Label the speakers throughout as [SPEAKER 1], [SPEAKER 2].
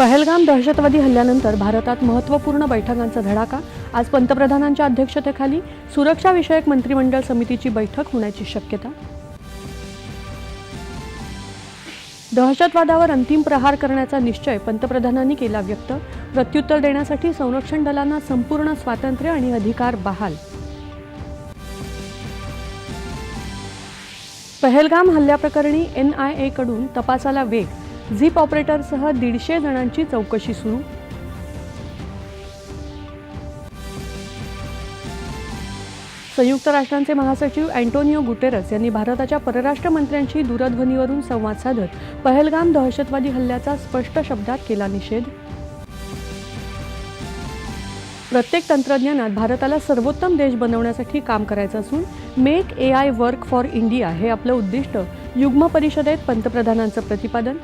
[SPEAKER 1] पहलगाम दहशतवादी हल्ल्यानंतर भारतात महत्त्वपूर्ण बैठकांचा धडाका. आज पंतप्रधानांच्या अध्यक्षतेखाली सुरक्षाविषयक मंत्रिमंडळ समितीची बैठक होण्याची शक्यता. दहशतवादावर अंतिम प्रहार करण्याचा निश्चय पंतप्रधानांनी केला व्यक्त. प्रत्युत्तर देण्यासाठी संरक्षण दलांना संपूर्ण स्वातंत्र्य आणि अधिकार बहाल. पहलगाम हल्ल्याप्रकरणी एन आय एकडून तपासाला वेग. झीप ऑपरेटरसह दीडशे जणांची चौकशी सुरू. संयुक्त राष्ट्रांचे महासचिव अँटोनिओ गुटेरस यांनी भारताच्या परराष्ट्र मंत्र्यांशी दूरध्वनीवरून संवाद साधत पहलगाम दहशतवादी हल्ल्याचा स्पष्ट शब्दात केला निषेध. प्रत्येक तंत्रज्ञानात भारताला सर्वोत्तम देश बनवण्यासाठी काम करायचं असून make A I work for India हे आपलं उद्दिष्ट. युग्म परिषदेत पंतप्रधानांचं प्रतिपादन.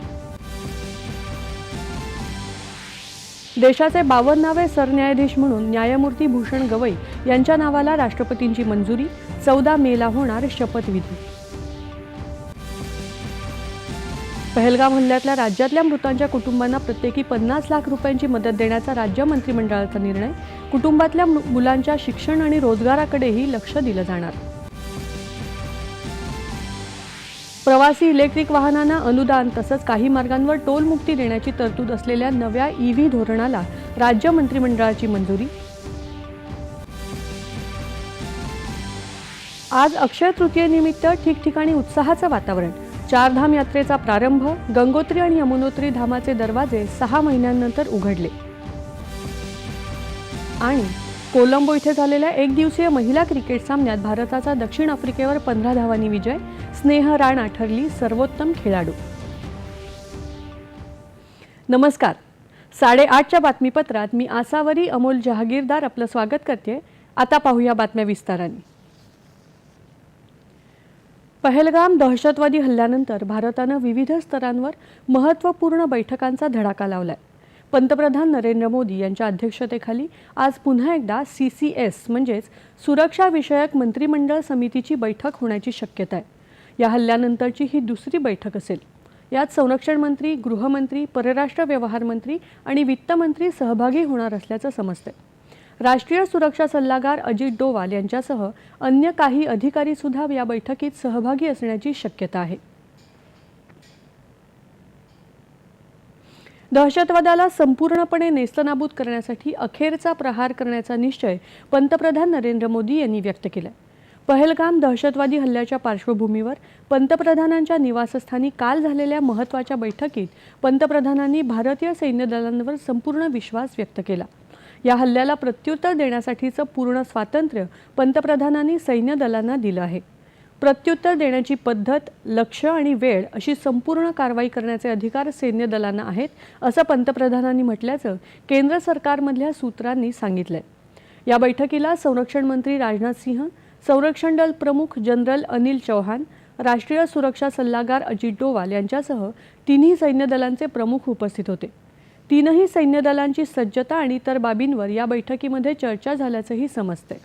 [SPEAKER 1] देशाचे बावन्नावे सरन्यायाधीश म्हणून न्यायमूर्ती भूषण गवई यांच्या नावाला राष्ट्रपतींची मंजुरी चौदा मेला होणार शपथविधी. पहलगाम हल्ल्यातल्या राज्यातल्या मृतांच्या कुटुंबांना प्रत्येकी पन्नास लाख रुपयांची मदत देण्याचा राज्य मंत्रिमंडळाचा निर्णय कुटुंबातल्या मु- मुलांच्या शिक्षण आणि रोजगाराकडेही लक्ष दिलं जाणार. प्रवासी इलेक्ट्रिक वाहनांना अनुदान तसंच काही मार्गांवर टोलमुक्ती देण्याची तरतूद असलेल्या नव्या ईव्ही धोरणाला राज्य मंत्रिमंडळाची मंजुरी. आज अक्षय तृतीयेनिमित्त ठिकठिकाणी उत्साहाचं वातावरण. चारधाम यात्रेचा प्रारंभ गंगोत्री आणि यमुनोत्री धामाचे दरवाजे सहा महिन्यांनंतर उघडले. आणि कोलंबो इथे झालेल्या एक दिवसीय महिला क्रिकेट सामन्यात भारताचा दक्षिण आफ्रिकेवर पंधरा धावांनी विजय स्नेह राणा ठरली सर्वोत्तम खेळाडू. नमस्कार. साडेआठच्या बातमीपत्रात मी आसावरी अमोल जहागीरदार आपलं स्वागत करते. आता पाहूया बातम्या विस्ताराने. पहलगाम दहशतवादी हल्ल्यानंतर भारतानं विविध स्तरांवर महत्त्वपूर्ण बैठकांचा धडाका लावलाय. पंतप्रधान नरेंद्र मोदी यांच्या अध्यक्षतेखाली आज पुन्हा एकदा सी सी एस म्हणजेच सुरक्षाविषयक मंत्रिमंडळ समितीची बैठक होण्याची शक्यता आहे. या हल्ल्यानंतरची ही दुसरी बैठक असेल. यात संरक्षण मंत्री गृहमंत्री परराष्ट्र व्यवहार मंत्री आणि वित्तमंत्री सहभागी होणार असल्याचं समजतंय. राष्ट्रीय सुरक्षा सल्लागार अजित डोवाल यांच्यासह अन्य काही अधिकारी सुद्धा या बैठकीत सहभागी असण्याची शक्यता आहे. दहशतवादाला संपूर्णपणे नेस्तनाबूत करण्यासाठी अखेरचा प्रहार करण्याचा निश्चय पंतप्रधान नरेंद्र मोदी यांनी व्यक्त केला पहलगाम दहशतवादी हल्ल्याच्या पार्श्वभूमीवर पंतप्रधानांच्या निवासस्थानी काल झालेल्या महत्त्वाच्या बैठकीत पंतप्रधानांनी भारतीय सैन्य दलांवर संपूर्ण विश्वास व्यक्त केला. या हल्ल्याला प्रत्युत्तर देण्यासाठीचं पूर्ण स्वातंत्र्य पंतप्रधानांनी सैन्य दलांना दिलं आहे. प्रत्युत्तर देण्याची पद्धत लक्ष आणि वेळ अशी संपूर्ण कारवाई करण्याचे अधिकार सैन्य दलांना आहेत असं पंतप्रधानांनी म्हटल्याचं केंद्र सरकारमधल्या सूत्रांनी सांगितलंय. या बैठकीला संरक्षण मंत्री राजनाथ सिंह संरक्षण दल प्रमुख जनरल अनिल चौहान राष्ट्रीय सुरक्षा सल्लागार अजित डोवाल यांच्यासह तिन्ही सैन्य दलांचे प्रमुख उपस्थित होते. तीनही सैन्य दलांची सज्जता आणि इतर बाबींवर या बैठकीमध्ये चर्चा झाल्याचंही समजतंय.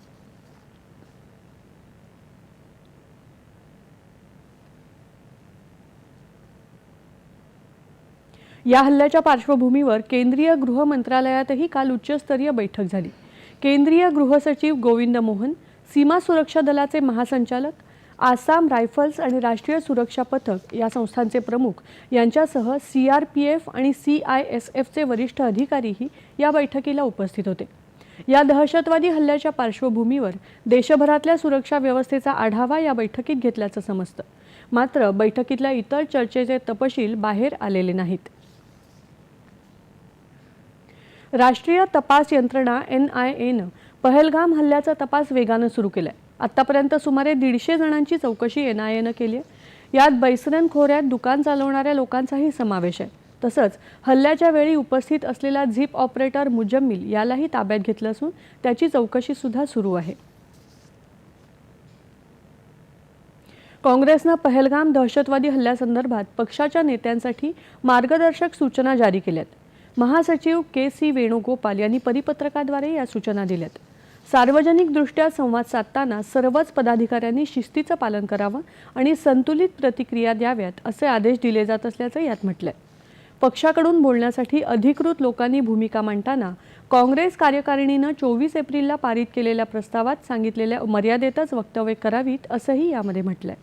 [SPEAKER 1] या हल्ल्याच्या पार्श्वभूमीवर केंद्रीय गृह मंत्रालयातही काल उच्चस्तरीय बैठक झाली. केंद्रीय गृहसचिव गोविंद मोहन सीमा सुरक्षा दलाचे महासंचालक आसाम रायफल्स आणि राष्ट्रीय सुरक्षा पथक या संस्थांचे प्रमुख यांच्यासह सी आर पी एफ आणि सी आय एस एफचे वरिष्ठ अधिकारीही या बैठकीला उपस्थित होते. या दहशतवादी हल्ल्याच्या पार्श्वभूमीवर देशभरातल्या सुरक्षा व्यवस्थेचा आढावा या बैठकीत घेतल्याचं समजतं. मात्र बैठकीतल्या इतर चर्चेचे तपशील बाहेर आलेले नाहीत. राष्ट्रीय तपास यंत्रणा एन आय एनं पहलगाम हल्ल्याचा तपास वेगानं सुरू केलं आहे आत्तापर्यंत सुमारे दीडशे जणांची चौकशी एन आय एनं केली आहे. यात बैसरन खोऱ्यात दुकान चालवणाऱ्या लोकांचाही समावेश आहे. तसंच हल्ल्याच्या वेळी उपस्थित असलेला झिप ऑपरेटर मुजम्मिल यालाही ताब्यात घेतलं असून त्याची चौकशीसुद्धा सुरू आहे. काँग्रेसनं पहलगाम दहशतवादी हल्ल्यासंदर्भात पक्षाच्या नेत्यांसाठी मार्गदर्शक सूचना जारी केल्यात. महासचिव के सी वेणुगोपाल यांनी परिपत्रकाद्वारे या सूचना दिल्यात. सार्वजनिकदृष्ट्या संवाद साधताना सर्वच पदाधिकाऱ्यांनी शिस्तीचं पालन करावं आणि संतुलित प्रतिक्रिया द्याव्यात असे आदेश दिले जात असल्याचं यात म्हटलंय. पक्षाकडून बोलण्यासाठी अधिकृत लोकांनी भूमिका मांडताना काँग्रेस कार्यकारिणीनं चोवीस एप्रिलला पारित केलेल्या प्रस्तावात सांगितलेल्या मर्यादेतच वक्तव्य करावीत असंही यामध्ये म्हटलंय.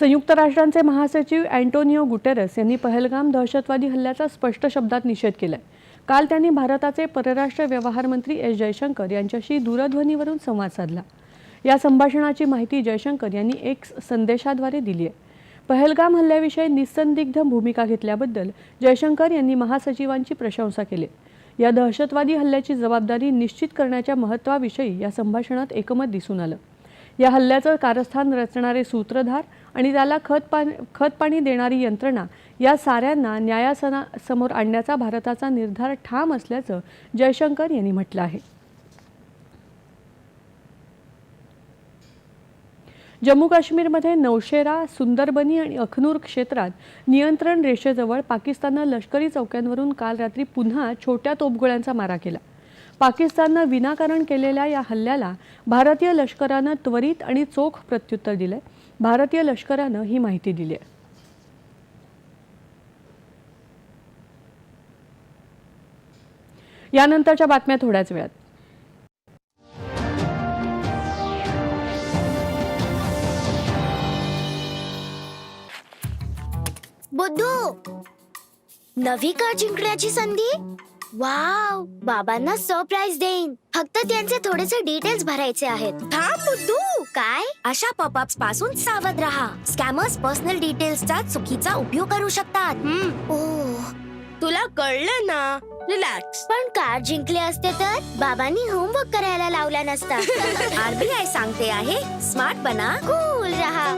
[SPEAKER 1] संयुक्त राष्ट्रांचे महासचिव अँटोनिओ गुटेरस यांनी पहलगाम दहशतवादी हल्ल्याचा स्पष्ट शब्दात निषेध केलाय. काल त्यांनी भारताचे परराष्ट्र व्यवहार मंत्री एस जयशंकर यांच्याशी दूरध्वनीवरून संवाद साधला. या संभाषणाची माहिती जयशंकर यांनी एक संदेशाद्वारे दिली आहे. पहलगाम हल्ल्याविषयी निसंदिग्ध भूमिका घेतल्याबद्दल जयशंकर यांनी महासचिवांची प्रशंसा केली. या दहशतवादी हल्ल्याची जबाबदारी निश्चित करण्याच्या महत्त्वाविषयी या संभाषणात एकमत दिसून आलं. या हल्ल्याचं कारस्थान रचणारे सूत्रधार आणि त्याला खत पाणी खत पाणी देणारी यंत्रणा या साऱ्यांना न्यायासना समोर आणण्याचा भारताचा निर्धार ठाम असल्याचं जयशंकर यांनी म्हटलं आहे. जम्मू काश्मीरमध्ये नौशेरा सुंदरबनी आणि अखनूर क्षेत्रात नियंत्रण रेषेजवळ पाकिस्ताननं लष्करी चौक्यांवरून काल रात्री पुन्हा छोट्या तोफगोळ्यांचा मारा केला. पाकिस्ताननं विनाकारण केलेल्या या हल्ल्याला भारतीय लष्करानं त्वरित आणि चोख प्रत्युत्तर दिले भारतीय लष्करानं ही माहिती दिली आहे. यानंतरच्या बातम्या थोड्याच वेळात.
[SPEAKER 2] बुद्धू नवी कार जिंकण्याची संधी? वाव बाबांना सरप्राईज देईन. फक्त त्यांचे थोडेसे डिटेल्स भरायचे आहेत. थांब बुद्धू काय? अशा पॉपअप्सपासून सावध राहा. स्कॅमर्स पर्सनल डिटेल्सचा चुकीचा उपयोग करू शकतात. ओह
[SPEAKER 3] तुला कळलं ना? रिलॅक्स
[SPEAKER 2] पण कार जिंकले असते तर? बाबांनी होमवर्क करायला लावला नसता.
[SPEAKER 3] आरबीआय सांगते आहे स्मार्ट बना.
[SPEAKER 2] कूल राहा.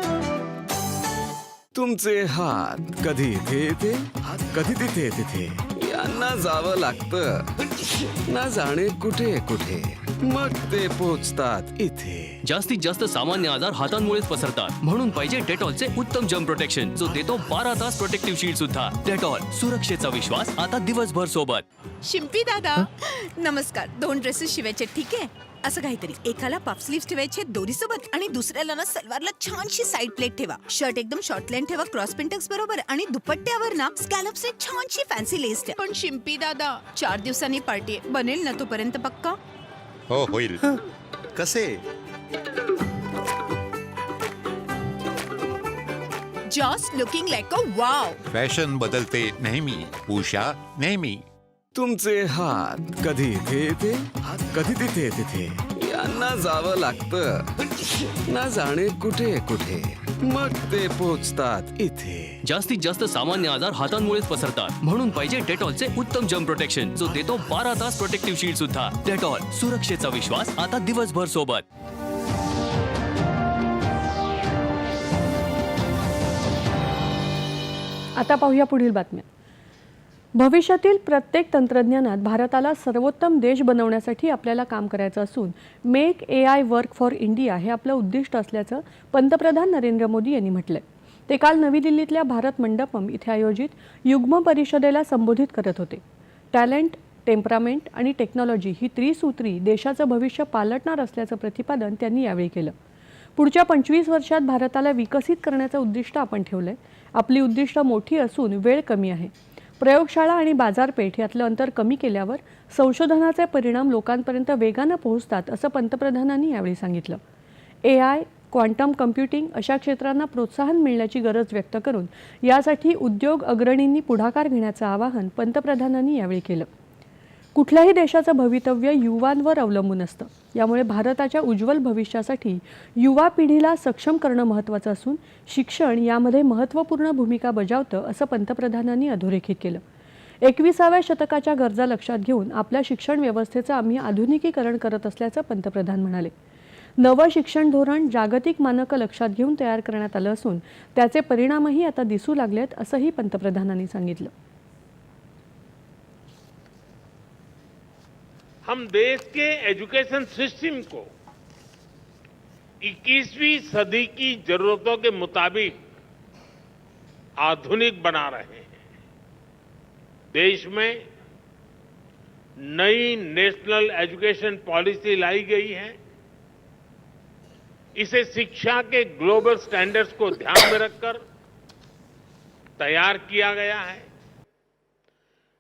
[SPEAKER 4] तुमचे हात कधी इथे येते? कधी तिथे तिथे त्यांना जावं लागतं. ना जाणे कुठे कुठे. मग ते पोचतात इथे.
[SPEAKER 5] जास्तीत जास्त सामान्य आजार हातांमुळेच पसरतात. म्हणून पाहिजे डेटॉलचे उत्तम जम प्रोटेक्शन जो देतो बारा तास प्रोटेक्टिव्ह शील्ड सुद्धा. डेटॉल सुरक्षेचा विश्वास आता दिवसभर सोबत.
[SPEAKER 6] शिंपी दादा नमस्कार. दोन ड्रेसेस शिवायचे ठीक आहे? असं काहीतरी. एकाला पफ स्लीव्ह ठेवायचे दोरी सोबत आणि दुसऱ्याला ना सलवारला छानशी साईड प्लेट ठेवा. शर्ट एकदम शॉर्ट लाईन ठेवा क्रॉस पेंटक्स बरोबर आणि दुपट्ट्यावर ना स्कॅलप्सने छानशी फॅन्सी लेस ठेवा. पण शिंपी दादा चार दिवसांनी पार्टी आहे. बनेल ना तोपर्यंत पक्का?
[SPEAKER 7] हो होईल. कसे?
[SPEAKER 6] Just looking like a wow
[SPEAKER 7] fashion बदलते नेहमी. उषा नेहमी.
[SPEAKER 4] तुमचे हात कधी इथे येते? कधी तिथे तिथे यांना जावं लागतं. ना जाणे कुठे कुठे? मग ते पोचतात इथे.
[SPEAKER 5] जास्तीत जास्त सामान्य आजार हातांमुळेच पसरतात. म्हणून पाहिजे डेटॉलचे उत्तम जम प्रोटेक्शन जो देतो बारा तास प्रोटेक्टिव्ह शील्ड सुद्धा. डेटॉल सुरक्षेचा विश्वास आता दिवसभर सोबत.
[SPEAKER 1] आता पाहूया पुढील बातम्या. भविष्यातील प्रत्येक तंत्रज्ञानात भारताला सर्वोत्तम देश बनवण्यासाठी आपल्याला काम करायचं असून make A I work for India हे आपलं उद्दिष्ट असल्याचं पंतप्रधान नरेंद्र मोदी यांनी म्हटलं ते काल नवी दिल्लीतल्या भारत मंडपम इथे आयोजित युग्म परिषदेला संबोधित करत होते. टॅलेंट टेम्परामेंट आणि टेक्नॉलॉजी ही त्रिसूत्री देशाचं भविष्य पालटणार असल्याचं प्रतिपादन त्यांनी यावेळी केलं. पुढच्या पंचवीस वर्षात भारताला विकसित करण्याचं उद्दिष्ट आपण ठेवलं आहे आपली उद्दिष्ट मोठी असून वेळ कमी आहे. प्रयोगशाळा आणि बाजारपेठ यातलं अंतर कमी केल्यावर संशोधनाचे परिणाम लोकांपर्यंत वेगानं पोहोचतात असं पंतप्रधानांनी यावेळी सांगितलं. ए आय क्वांटम कम्प्युटिंग अशा क्षेत्रांना प्रोत्साहन मिळण्याची गरज व्यक्त करून यासाठी उद्योग अग्रणींनी पुढाकार घेण्याचं आवाहन पंतप्रधानांनी यावेळी केलं. कुठल्याही देशाचं भवितव्य युवांवर अवलंबून असतं. यामुळे भारताच्या उज्ज्वल भविष्यासाठी युवा पिढीला सक्षम करणं महत्त्वाचं असून शिक्षण यामध्ये महत्त्वपूर्ण भूमिका बजावतं असं पंतप्रधानांनी अधोरेखित केलं. एकविसाव्या शतकाच्या गरजा लक्षात घेऊन आपल्या शिक्षण व्यवस्थेचं आम्ही आधुनिकीकरण करत असल्याचं पंतप्रधान म्हणाले. नवं शिक्षण धोरण जागतिक मानकं लक्षात घेऊन तयार करण्यात आलं असून त्याचे परिणामही आता दिसू लागलेत असंही पंतप्रधानांनी सांगितलं.
[SPEAKER 8] हम देश के एजुकेशन सिस्टम को 21वीं सदी की जरूरतों के मुताबिक आधुनिक बना रहे हैं। देश में नई नेशनल एजुकेशन पॉलिसी लाई गई है। इसे शिक्षा के ग्लोबल स्टैंडर्ड्स को ध्यान में रखकर तैयार किया गया है।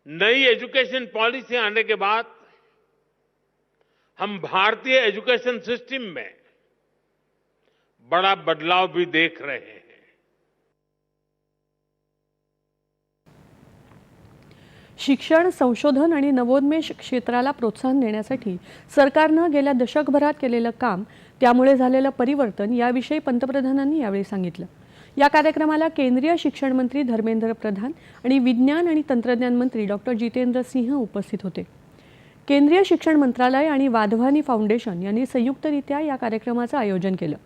[SPEAKER 8] नई एजुकेशन पॉलिसी आने के बाद हम भारतीय एजुकेशन सिस्टम में बड़ा बदलाव भी देख रहे हैं।
[SPEAKER 1] शिक्षण संशोधन आणि नवोन्मेष क्षेत्राला प्रोत्साहन देण्यासाठी सरकारनं गेल्या दशकभरात केलेलं काम त्यामुळे झालेलं परिवर्तन याविषयी पंतप्रधानांनी यावेळी सांगितलं. या कार्यक्रमाला केंद्रीय शिक्षण मंत्री धर्मेंद्र प्रधान आणि विज्ञान आणि तंत्रज्ञान मंत्री डॉक्टर जितेंद्र सिंह उपस्थित होते. केंद्रीय शिक्षण मंत्रालय आणि वाधवानी फाउंडेशन यांनी संयुक्तरित्या या कार्यक्रमाचं आयोजन केलं.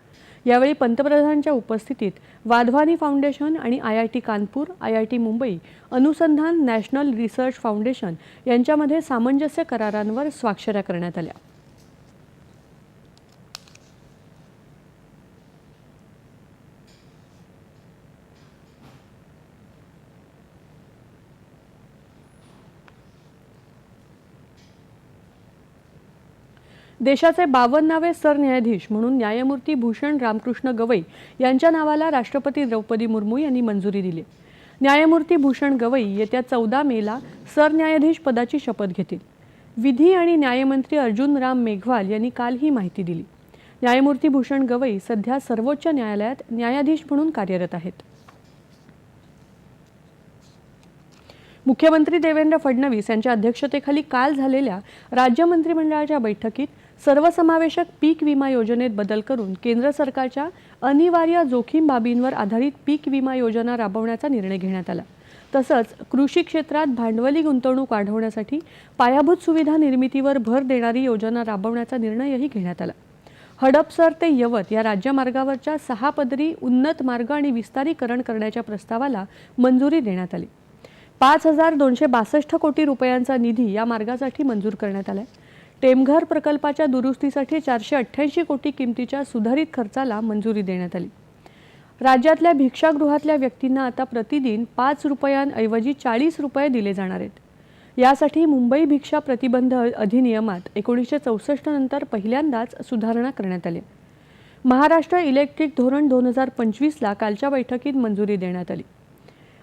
[SPEAKER 1] यावेळी पंतप्रधानांच्या उपस्थितीत वाधवानी फाउंडेशन आणि I I T Kanpur I I T Mumbai Anusandhan national research foundation यांच्यामध्ये सामंजस्य करारांवर स्वाक्षऱ्या करण्यात आल्या. देशाचे बावन्नावे सरन्यायाधीश म्हणून न्यायमूर्ती भूषण रामकृष्ण गवई यांच्या नावाला राष्ट्रपती द्रौपदी मुर्मू यांनी मंजुरी दिली. न्यायमूर्ती भूषण गवई येत्या चौदा मेला सरन्यायाधीश पदाची शपथ घेतील. विधी आणि न्यायमंत्री अर्जुन राम मेघवाल यांनी काल ही माहिती दिली. न्यायमूर्ती भूषण गवई सध्या सर्वोच्च न्यायालयात न्यायाधीश म्हणून कार्यरत आहेत. मुख्यमंत्री देवेंद्र फडणवीस यांच्या अध्यक्षतेखाली काल झालेल्या राज्य मंत्रिमंडळाच्या बैठकीत सर्वसमावेशक पीक विमा योजनेत बदल करून केंद्र सरकारच्या अनिवार्य जोखीम बाबींवर आधारित पीक विमा योजना राबवण्याचा निर्णय घेण्यात आला. तसंच कृषी क्षेत्रात भांडवली गुंतवणूक वाढवण्यासाठी पायाभूत सुविधा निर्मितीवर भर देणारी योजना राबवण्याचा निर्णयही घेण्यात आला. हडपसर ते यवत या राज्यमार्गावरच्या सहा पदरी उन्नत मार्ग आणि विस्तारीकरण करण्याच्या प्रस्तावाला मंजुरी देण्यात आली. पाच हजार दोनशे बासष्ट कोटी रुपयांचा निधी या मार्गासाठी मंजूर करण्यात आला आहे टेमघर प्रकल्पाच्या दुरुस्तीसाठी चारशे अठ्ठ्याऐंशी कोटी किमतीच्या सुधारित खर्चाला मंजुरी देण्यात आली. राज्यातल्या भिक्षागृहातल्या व्यक्तींना आता प्रतिदिन पाच रुपयांऐवजी चाळीस रुपये दिले जाणार आहेत. यासाठी मुंबई भिक्षा प्रतिबंध अधिनियमात एकोणीसशे चौसष्ट नंतर पहिल्यांदाच सुधारणा करण्यात आली. महाराष्ट्र इलेक्ट्रिक धोरण दोन हजार पंचवीसला कालच्या बैठकीत मंजुरी देण्यात आली.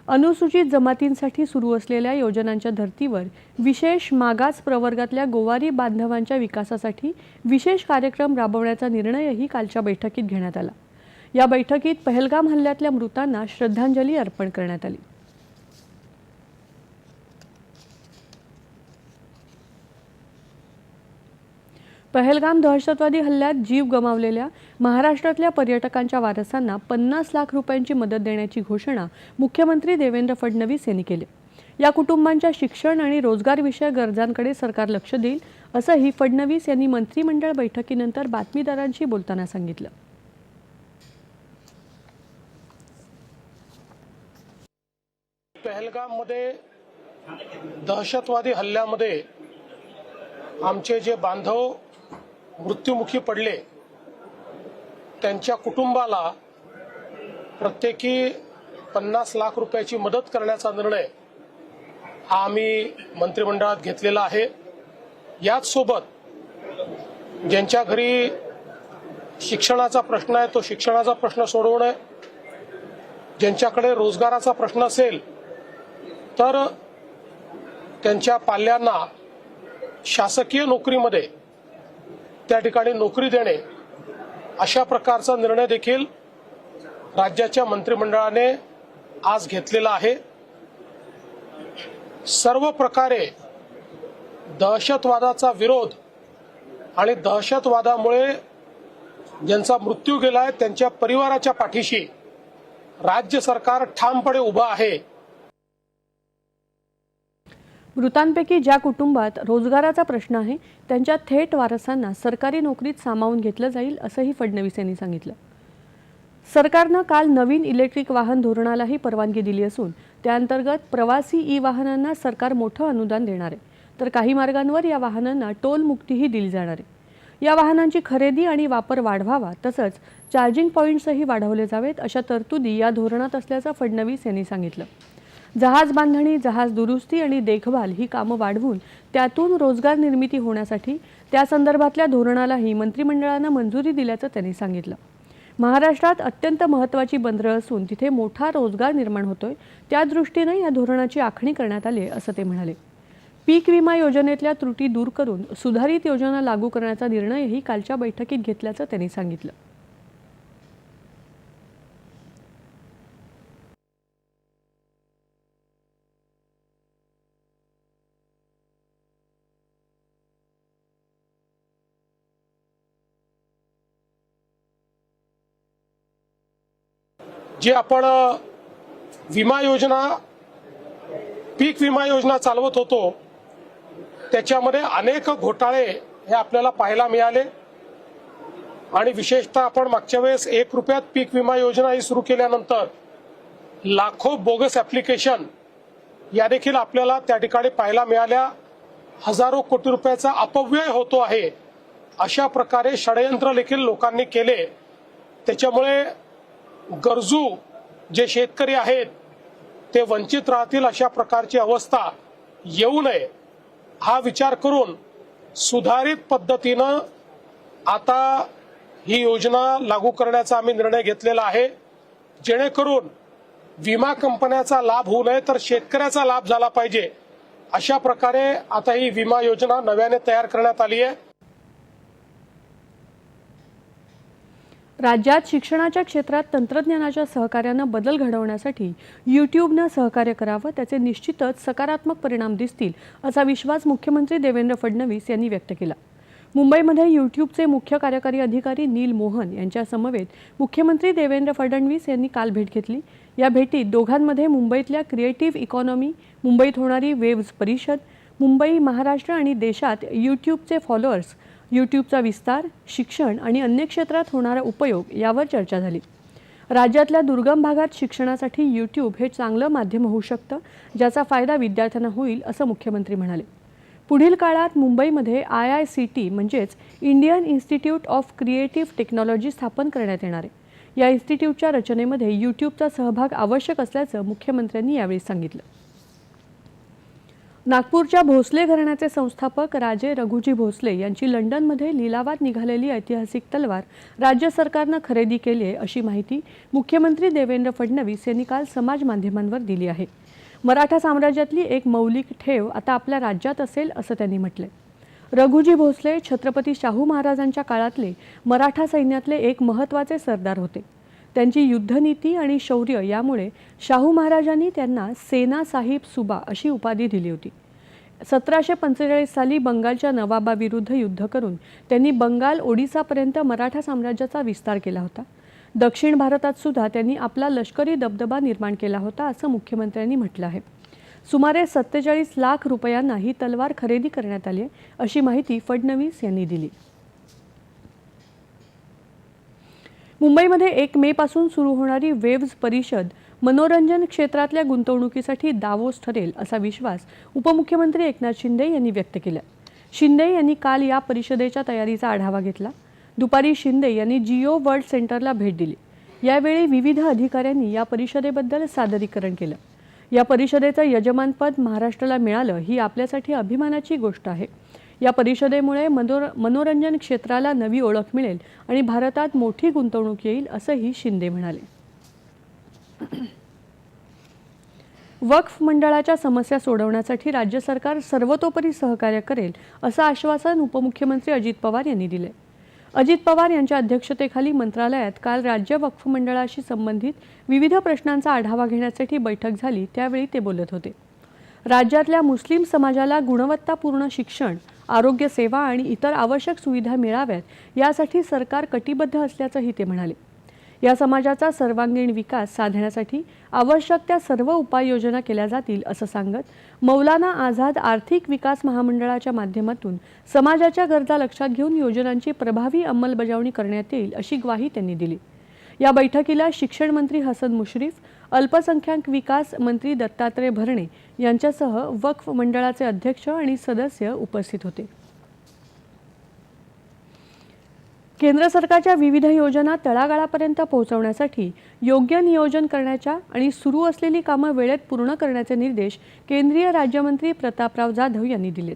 [SPEAKER 1] अनुसूचित जमातींसाठी सुरू असलेल्या योजनांच्या धर्तीवर विशेष मागास प्रवर्गातल्या गोवारी बांधवांच्या विकासासाठी विशेष कार्यक्रम राबवण्याचा निर्णयही कालच्या बैठकीत घेण्यात आला. या बैठकीत पहलगाम हल्ल्यातल्या मृतांना श्रद्धांजली अर्पण करण्यात आली. पहलगाम दहशतवादी हल्ल्यात जीव गमावलेल्या महाराष्ट्रातल्या पर्यटकांच्या वारसांना पन्नास लाख रुपयांची मदत देण्याची घोषणा मुख्यमंत्री देवेंद्र फडणवीस यांनी केली. या कुटुंबांच्या शिक्षण आणि रोजगारविषयक गरजांकडे सरकार लक्ष देईल असंही फडणवीस यांनी मंत्रिमंडळ बैठकीनंतर बातमीदारांशी बोलताना सांगितलं.
[SPEAKER 9] पहलगाममध्ये दहशतवादी हल्ल्यामध्ये आमचे जे बांधव मृत्युमुखी पडले त्यांच्या कुटुंबाला प्रत्येकी पन्नास लाख रुपयाची मदत करण्याचा निर्णय हा आम्ही मंत्रिमंडळात घेतलेला आहे. याच सोबत ज्यांच्या घरी शिक्षणाचा प्रश्न आहे तो शिक्षणाचा प्रश्न सोडवणं ज्यांच्याकडे रोजगाराचा प्रश्न असेल तर त्यांच्या पाल्यांना शासकीय नोकरीमध्ये त्या ठिकाणी नोकरी देणे अशा प्रकारचा निर्णय देखील राज्याच्या मंत्रिमंडळाने आज घेतलेला आहे. सर्व प्रकारे दहशतवादाचा विरोध आणि दहशतवादामुळे ज्यांचा मृत्यू गेला आहे त्यांच्या परिवाराच्या पाठीशी राज्य सरकार ठामपणे उभं आहे.
[SPEAKER 1] मृतांपैकी ज्या कुटुंबात रोजगाराचा प्रश्न आहे त्यांच्या थेट वारसांना सरकारी नोकरीत सामावून घेतलं जाईल असंही फडणवीस यांनी सांगितलं. सरकारनं काल नवीन इलेक्ट्रिक वाहन धोरणालाही परवानगी दिली असून त्याअंतर्गत प्रवासी ई वाहनांना सरकार मोठं अनुदान देणार आहे. तर काही मार्गांवर या वाहनांना टोल मुक्तीही दिली जाणार आहे. या वाहनांची खरेदी आणि वापर वाढवावा तसंच चार्जिंग पॉईंट्सही वाढवले जावेत अशा तरतुदी या धोरणात असल्याचं फडणवीस यांनी सांगितलं. जहाज बांधणी जहाज दुरुस्ती आणि देखभाल ही कामं वाढवून त्यातून रोजगार निर्मिती होण्यासाठी त्या संदर्भातल्या धोरणालाही मंत्रिमंडळानं मंजुरी दिल्याचं त्यांनी सांगितलं. महाराष्ट्रात अत्यंत महत्त्वाची बंदरं असून तिथे मोठा रोजगार निर्माण होतोय. त्या दृष्टीनं या धोरणाची आखणी करण्यात आली असं ते म्हणाले. पीक विमा योजनेतल्या त्रुटी दूर करून सुधारित योजना लागू करण्याचा निर्णयही कालच्या बैठकीत घेतल्याचं त्यांनी सांगितलं.
[SPEAKER 9] जे आपण विमा योजना पीक विमा योजना चालवत होतो त्याच्यामध्ये अनेक घोटाळे हे आपल्याला पाहायला मिळाले. आणि विशेषतः आपण मागच्या वेळेस एक रुपयात पीक विमा योजना ही सुरू केल्यानंतर लाखो बोगस ऍप्लिकेशन या देखील आपल्याला त्या ठिकाणी पाहायला मिळाल्या. हजारो कोटी रुपयाचा अपव्यय होतो आहे अशा प्रकारे षडयंत्र देखील लोकांनी केले. त्याच्यामुळे गरजू जे शेतकरी आहेत ते वंचित राहतील अशा प्रकारची अवस्था येऊ नये. हा विचार करून सुधारित पद्धतीनं आता ही योजना लागू करण्याचा आम्ही निर्णय घेतलेला आहे. जेणेकरून विमा कंपन्याचा लाभ होऊ नये तर शेतकऱ्याचा लाभ झाला पाहिजे. अशा प्रकारे आता ही विमा योजना नव्याने तयार करण्यात आली आहे.
[SPEAKER 1] राज्यात शिक्षणाच्या क्षेत्रात तंत्रज्ञानाच्या सहकार्यानं बदल घडवण्यासाठी यूट्यूबनं सहकार्य करावं त्याचे निश्चितच सकारात्मक परिणाम दिसतील असा विश्वास मुख्यमंत्री देवेंद्र फडणवीस यांनी व्यक्त केला. मुंबईमध्ये यूट्यूबचे मुख्य कार्यकारी अधिकारी नील मोहन यांच्या समवेत मुख्यमंत्री देवेंद्र फडणवीस यांनी काल भेट घेतली. या भेटीत दोघांमध्ये मुंबईतल्या क्रिएटिव्ह इकॉनॉमी मुंबईत होणारी वेव्ज परिषद मुंबई महाराष्ट्र आणि देशात यूट्यूबचे फॉलोअर्स यूट्यूबचा विस्तार शिक्षण आणि अन्य क्षेत्रात होणारा उपयोग यावर चर्चा झाली. राज्यातल्या दुर्गम भागात शिक्षणासाठी यूट्यूब हे चांगलं माध्यम होऊ शकतं ज्याचा फायदा विद्यार्थ्यांना होईल असं मुख्यमंत्री म्हणाले. पुढील काळात मुंबईमध्ये आय आय सी टी म्हणजेच Indian institute of creative technology स्थापन करण्यात येणार आहे. या इन्स्टिट्यूटच्या रचनेमध्ये यूट्यूबचा सहभाग आवश्यक असल्याचं मुख्यमंत्र्यांनी यावेळी सांगितलं. नागपूरच्या भोसले घराण्याचे संस्थापक राजे रघुजी भोसले यांची लंडनमध्ये लिलावात निघालेली ऐतिहासिक तलवार राज्य सरकारनं खरेदी केली आहे अशी माहिती मुख्यमंत्री देवेंद्र फडणवीस यांनी काल समाज माध्यमांवर दिली आहे. मराठा साम्राज्यातली एक मौलिक ठेव आता आपल्या राज्यात असेल असं त्यांनी म्हटलंय. रघुजी भोसले छत्रपती शाहू महाराजांच्या काळातले मराठा सैन्यातले एक महत्त्वाचे सरदार होते. त्यांची युद्धनीती आणि शौर्य यामुळे शाहू महाराजांनी त्यांना सेना साहिब सुबा अशी उपाधी दिली होती. सतराशे पंचेचाळीस साली बंगालच्या नवाबाविरुद्ध युद्ध करून त्यांनी बंगाल ओडिसापर्यंत मराठा साम्राज्याचा विस्तार केला होता. दक्षिण भारतात सुद्धा त्यांनी आपला लष्करी दबदबा निर्माण केला होता असं मुख्यमंत्र्यांनी म्हटलं आहे. सुमारे सत्तेचाळीस लाख रुपयांना ही तलवार खरेदी करण्यात आली अशी माहिती फडणवीस यांनी दिली. मुंबईमध्ये एक मे पासून सुरू होणारी वेव्ज परिषद मनोरंजन क्षेत्रातल्या गुंतवणुकीसाठी दावोस ठरेल असा विश्वास उपमुख्यमंत्री एकनाथ शिंदे यांनी व्यक्त केला. शिंदे यांनी काल या परिषदेच्या तयारीचा आढावा घेतला. दुपारी शिंदे यांनी जिओ वर्ल्ड सेंटरला भेट दिली. यावेळी विविध अधिकाऱ्यांनी या परिषदेबद्दल सादरीकरण केलं. या परिषदेचं यजमानपद महाराष्ट्राला मिळालं ही आपल्यासाठी अभिमानाची गोष्ट आहे. या परिषदेमुळे मनोर मनोरंजन क्षेत्राला नवी ओळख मिळेल आणि भारतात मोठी गुंतवणूक येईल असंही शिंदे म्हणाले. वक्फ मंडळाच्या समस्या सोडवण्यासाठी राज्य सरकार सर्वतोपरी सहकार्य करेल असं आश्वासन उपमुख्यमंत्री अजित पवार यांनी दिले. अजित पवार यांच्या अध्यक्षतेखाली मंत्रालयात काल राज्य वक्फ मंडळाशी संबंधित विविध प्रश्नांचा आढावा घेण्यासाठी बैठक झाली त्यावेळी ते बोलत होते. राज्यातल्या मुस्लिम समाजाला गुणवत्तापूर्ण शिक्षण आरोग्य सेवा आणि इतर आवश्यक सुविधा मिळाव्यात यासाठी सरकार कटिबद्ध असल्याचंही ते म्हणाले. या समाजाचा सर्वांगीण विकास साधण्यासाठी आवश्यक त्या सर्व उपाययोजना केल्या जातील असं सांगत मौलाना आझाद आर्थिक विकास महामंडळाच्या माध्यमातून समाजाच्या गरजा लक्षात घेऊन योजनांची प्रभावी अंमलबजावणी करण्यात येईल अशी ग्वाही त्यांनी दिली. या बैठकीला शिक्षण मंत्री हसन मुश्रीफ अल्पसंख्याक विकास मंत्री दत्तात्रय भरणे यांच्यासह वक्फ मंडळाचे अध्यक्ष आणि सदस्य उपस्थित होते. केंद्र सरकारच्या विविध योजना तळागाळापर्यंत पोहोचवण्यासाठी योग्य नियोजन करण्याच्या आणि सुरू असलेली कामं वेळेत पूर्ण करण्याचे निर्देश केंद्रीय राज्यमंत्री प्रतापराव जाधव यांनी दिलेत.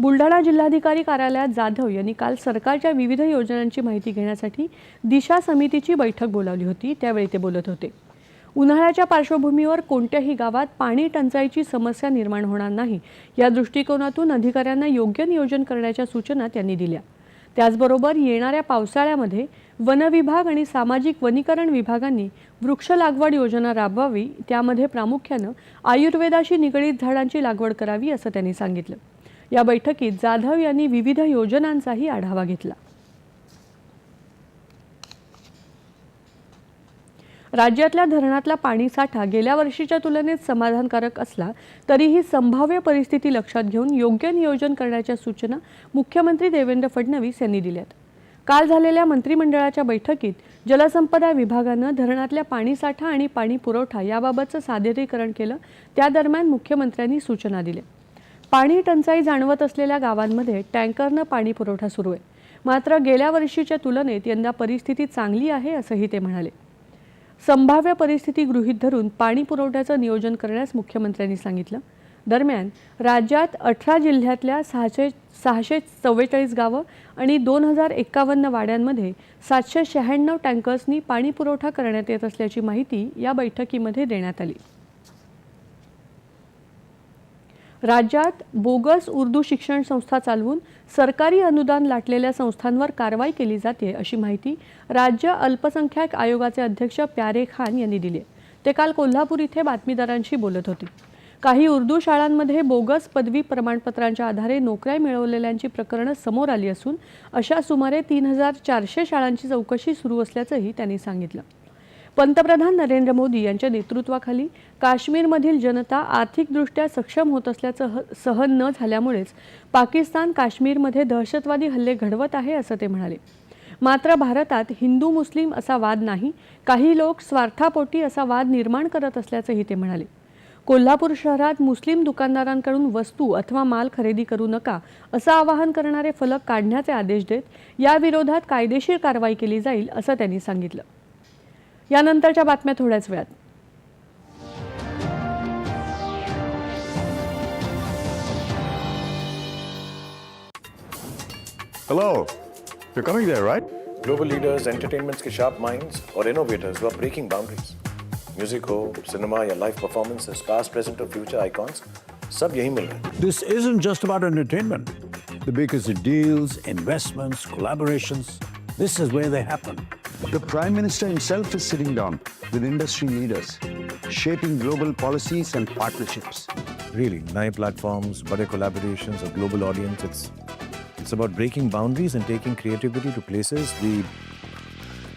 [SPEAKER 1] बुलढाणा जिल्हाधिकारी कार्यालयात जाधव यांनी काल सरकारच्या विविध योजनांची माहिती घेण्यासाठी दिशा समितीची बैठक बोलावली होती. त्यावेळी ते बोलत होते. उन्हाळ्याच्या पार्श्वभूमीवर कोणत्याही गावात पाणी टंचाईची समस्या निर्माण होणार नाही. या दृष्टिकोनातून अधिकाऱ्यांना योग्य नियोजन करण्याच्या सूचना त्यांनी दिल्या. त्याचबरोबर येणाऱ्या पावसाळ्यामध्ये वन विभाग आणि सामाजिक वनीकरण विभागांनी वृक्ष लागवड योजना राबवावी. त्यामध्ये प्रामुख्यानं आयुर्वेदाशी निगडीत झाडांची लागवड करावी असं त्यांनी सांगितलं. या बैठकीत जाधव यांनी विविध योजनांचाही आढावा घेतला. राज्यातल्या धरणातला पाणीसाठा गेल्या वर्षीच्या तुलनेत समाधानकारक असला तरीही संभाव्य परिस्थिती लक्षात घेऊन योग्य नियोजन करण्याच्या सूचना मुख्यमंत्री देवेंद्र फडणवीस यांनी दिल्यात. काल झालेल्या मंत्रिमंडळाच्या बैठकीत जलसंपदा विभागानं धरणातल्या पाणीसाठा आणि पाणी पुरवठा याबाबतचं सादरीकरण केलं त्या दरम्यान मुख्यमंत्र्यांनी सूचना दिल्या. पाणी टंचाई जाणवत असलेल्या गावांमध्ये टँकरनं पाणी पुरवठा सुरू आहे. मात्र गेल्या वर्षीच्या तुलनेत यंदा परिस्थिती चांगली आहे असंही ते म्हणाले. संभाव्य परिस्थिती गृहीत धरून पाणी पुरवठ्याचं नियोजन करण्यास मुख्यमंत्र्यांनी सांगितलं. दरम्यान राज्यात अठरा जिल्ह्यातल्या सहाशे सहाशे चव्वेचाळीस गावं आणि दोन हजार एक्कावन्न वाड्यांमध्ये सातशे शहाण्णव टँकर्सनी पाणी पुरवठा करण्यात येत असल्याची माहिती या बैठकीमध्ये देण्यात आली. राज्यात बोगस उर्दू शिक्षण संस्था चालवून सरकारी अनुदान लाटलेल्या संस्थांवर कारवाई केली जाते अशी माहिती राज्य अल्पसंख्याक आयोगाचे अध्यक्ष प्यारे खान यांनी दिली. ते काल कोल्हापूर इथे बातमीदारांशी बोलत होते. काही उर्दू शाळांमध्ये बोगस पदवी प्रमाणपत्रांच्या आधारे नोकऱ्या मिळवलेल्यांची प्रकरणं समोर आली असून अशा सुमारे तीन हजार चारशे शाळांची चौकशी सुरू असल्याचंही त्यांनी सांगितलं. पंतप्रधान नरेंद्र मोदी यांच्या नेतृत्वाखाली काश्मीरमधील जनता आर्थिकदृष्ट्या सक्षम होत असल्याचं सहन न झाल्यामुळेच पाकिस्तान काश्मीरमध्ये दहशतवादी हल्ले घडवत आहे असं ते म्हणाले. मात्र भारतात हिंदू मुस्लिम असा वाद नाही काही लोक स्वार्थापोटी असा वाद निर्माण करत असल्याचंही ते म्हणाले. कोल्हापूर शहरात मुस्लिम दुकानदारांकडून वस्तू अथवा माल खरेदी करू नका असं आवाहन करणारे फलक काढण्याचे आदेश देत याविरोधात कायदेशीर कारवाई केली जाईल असं त्यांनी सांगितलं. यानंतरच्या बातम्या थोड्याच वेळात
[SPEAKER 10] Hello. You're coming there, right?
[SPEAKER 11] Global leaders, entertainment's K sharp minds और innovators who are breaking boundaries. Music हो, cinema या live performances, past, present और future icons, सब यहीं मिल रहे हैं.
[SPEAKER 10] This isn't just about entertainment. The biggest deals, investments, collaborations, this is where they happen. The Prime Minister himself is sitting down with industry leaders, shaping global policies and partnerships.
[SPEAKER 11] Really, nine platforms, better collaborations, a global audience. It's it's about breaking boundaries and taking creativity to places we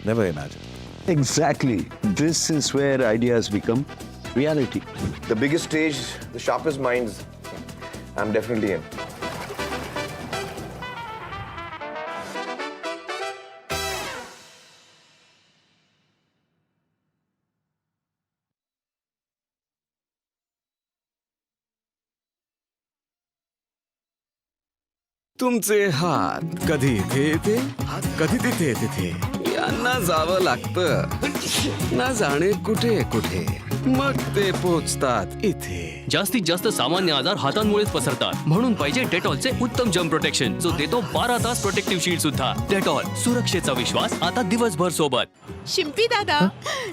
[SPEAKER 11] never imagined.
[SPEAKER 10] Exactly. This is where ideas become reality.
[SPEAKER 11] The biggest stage, the sharpest minds. I'm definitely in.
[SPEAKER 4] तुमचे हात कधी इथे येते? कधी तिथे तिथे यांना जावं लागतं. ना जाणे कुठे कुठे? मग ते पोचतात इथे.
[SPEAKER 5] जास्तीत जास्त सामान्य आजार हातांमुळेच पसरतात. म्हणून पाहिजे डेटॉलचे उत्तम जम्प प्रोटेक्शन जो देतो बारा तास प्रोटेक्टिव्ह शील्ड सुद्धा. डेटॉल सुरक्षेचा विश्वास आता दिवसभर सोबत.
[SPEAKER 6] शिंपी दादा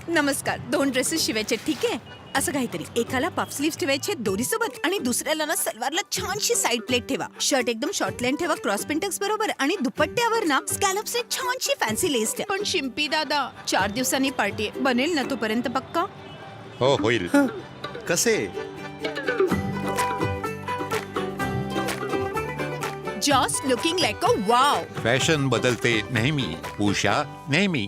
[SPEAKER 6] नमस्कार. दोन ड्रेसेस शिवायचे ठीक आहे? असं काहीतरी. एकाला पफ स्लीव्ह ठेवायचे दोरी सोबत आणि दुसऱ्याला ना सलवारला छानशी साईड प्लेट ठेवा. शर्ट एकदम शॉर्ट लाईन ठेवा क्रॉस पिंटक्स बरोबर. आणि दुपट्ट्यावर ना स्कॅलप्स छानशी फॅन्सी लेस ठेवा. पण शिंपी दादा चार दिवसांनी पार्टी बनेल ना तोपर्यंत पक्का?
[SPEAKER 7] हो होईल.
[SPEAKER 11] कसे?
[SPEAKER 6] Just looking like a wow
[SPEAKER 7] fashion बदलते नेहमी उषा नेहमी.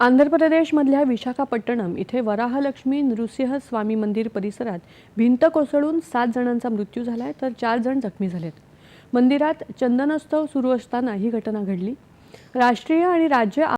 [SPEAKER 1] आंध्र प्रदेशमधल्या विशाखापट्टणम इथे वराहलक्ष्मी नृसिंह स्वामी मंदिर परिसरात भिंत कोसळून सात जणांचा मृत्यू झालाय तर चार जण जखमी झालेत. मंदिरात चंदनोत्सव सुरू असताना ही घटना घडली. राष्ट्रीय आणि राज्य